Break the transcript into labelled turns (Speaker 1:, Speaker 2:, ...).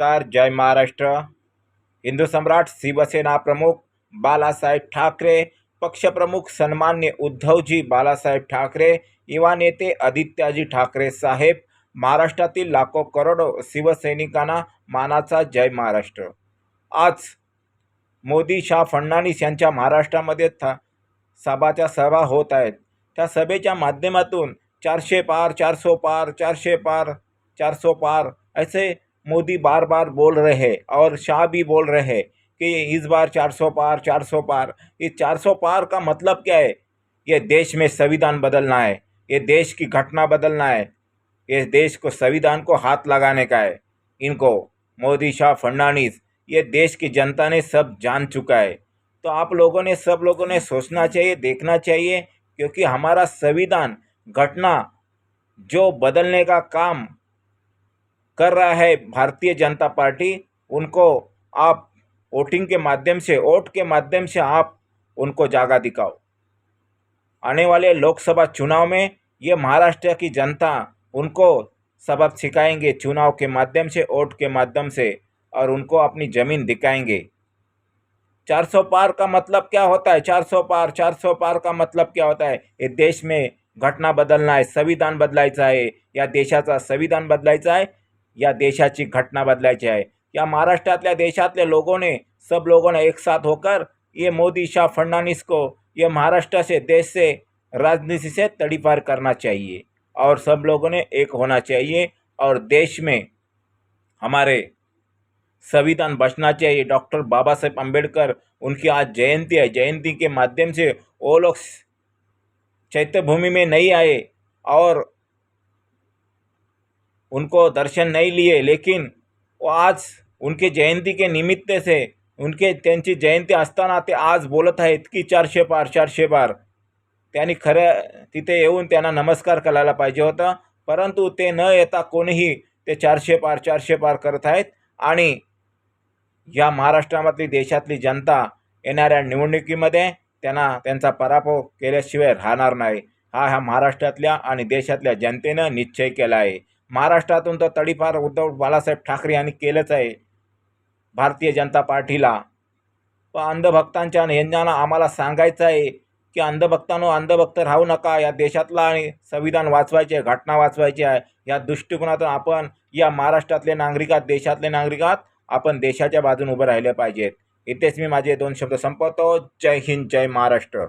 Speaker 1: नमस्कार जय महाराष्ट्र. हिंदू सम्राट शिवसेना प्रमुख बालासाहेब ठाकरे पक्षप्रमुख सन्मान्य उद्धवजी बालासाहेब ठाकरे युवा नेते आदित्याजी ठाकरे साहेब महाराष्ट्रातील लाखो करोडो शिवसैनिकांना मानाचा जय महाराष्ट्र. आज मोदी शाह फडणवीस यांच्या महाराष्ट्रामध्ये था सभाच्या सभा होत आहेत. त्या सभेच्या माध्यमातून चारशे पार चारसो पार चारशे पार चारसो पार असे मोदी बार बार बोल रहे हैं और शाह भी बोल रहे हैं कि इस बार चार सौ पार, चार सौ पार। इस चार सौ पार का मतलब क्या है? ये देश में संविधान बदलना है। ये देश की घटना बदलना है। ये देश को संविधान को हाथ लगाने का है। इनको मोदी शाह फडणवीस, ये देश की जनता ने सब जान चुका है। तो आप लोगों ने, सब लोगों ने सोचना चाहिए, देखना चाहिए, क्योंकि हमारा संविधान, घटना, जो बदलने का काम कर रहा है भारतीय जनता पार्टी, उनको आप वोटिंग के माध्यम से, वोट के माध्यम से आप उनको जागा दिखाओ। आने वाले लोकसभा चुनाव में ये महाराष्ट्र की जनता, उनको सबक सिखाएँगे चुनाव के माध्यम से, वोट के माध्यम से, और उनको अपनी ज़मीन दिखाएँगे। 400 पार का मतलब क्या होता है? 400 पार 400 पार का मतलब क्या होता है? ये देश में घटना बदलना है, संविधान बदलायचं आहे या देशाचा संविधान बदलायचं आहे या देशाची घटना बदलायची आहे. या महाराष्ट्रातल्या देशातले लोगों ने सब लोगों ने एक साथ होकर ये मोदी शाह फडणवीस को, ये महाराष्ट्र से, देश से, राजनीति से तड़ीपार करना चाहिए. और सब लोगों ने एक होना चाहिए और देश में हमारे संविधान बचना चाहिए. डॉक्टर बाबा साहेब अंबेडकर उनकी आज जयंती है. जयंती के माध्यम से वो लोग चैत्य भूमि में नहीं आए और उनको दर्शन नहीं लिए लेकिन वो आज उनके जयंती के निमित्त से उनके त्यांची जयंती असताना ते आज बोलत आहेत की चारशे पार चारशे पार. त्यांनी खरं तिथे येऊन त्यांना नमस्कार करायला पाहिजे होता परंतु ते न येता कोणीही ते चारशे पार चारशे पार करत आहेत. आणि या महाराष्ट्रामधली देशातली जनता येणाऱ्या निवडणुकीमध्ये त्यांना त्यांचा पराभव केल्याशिवाय राहणार नाही. हा ह्या महाराष्ट्रातल्या आणि देशातल्या जनतेनं निश्चय केला आहे. महाराष्ट्रातून तर तडीफार उद्धव बाळासाहेब ठाकरे यांनी केलंच आहे. भारतीय जनता पार्टीला. व अंधभक्तांच्या यांना आम्हाला सांगायचं आहे की अंधभक्तांनो अंधभक्त राहू नका. या देशातला आणि संविधान वाचवायचे आहे घटना वाचवायची आहे. या दृष्टिकोनातून आपण या महाराष्ट्रातले नागरिकात देशातले नागरिकात आपण देशाच्या बाजून उभं राहिले पाहिजेत. इथेच मी माझे दोन शब्द संपवतो. जय हिंद जय महाराष्ट्र.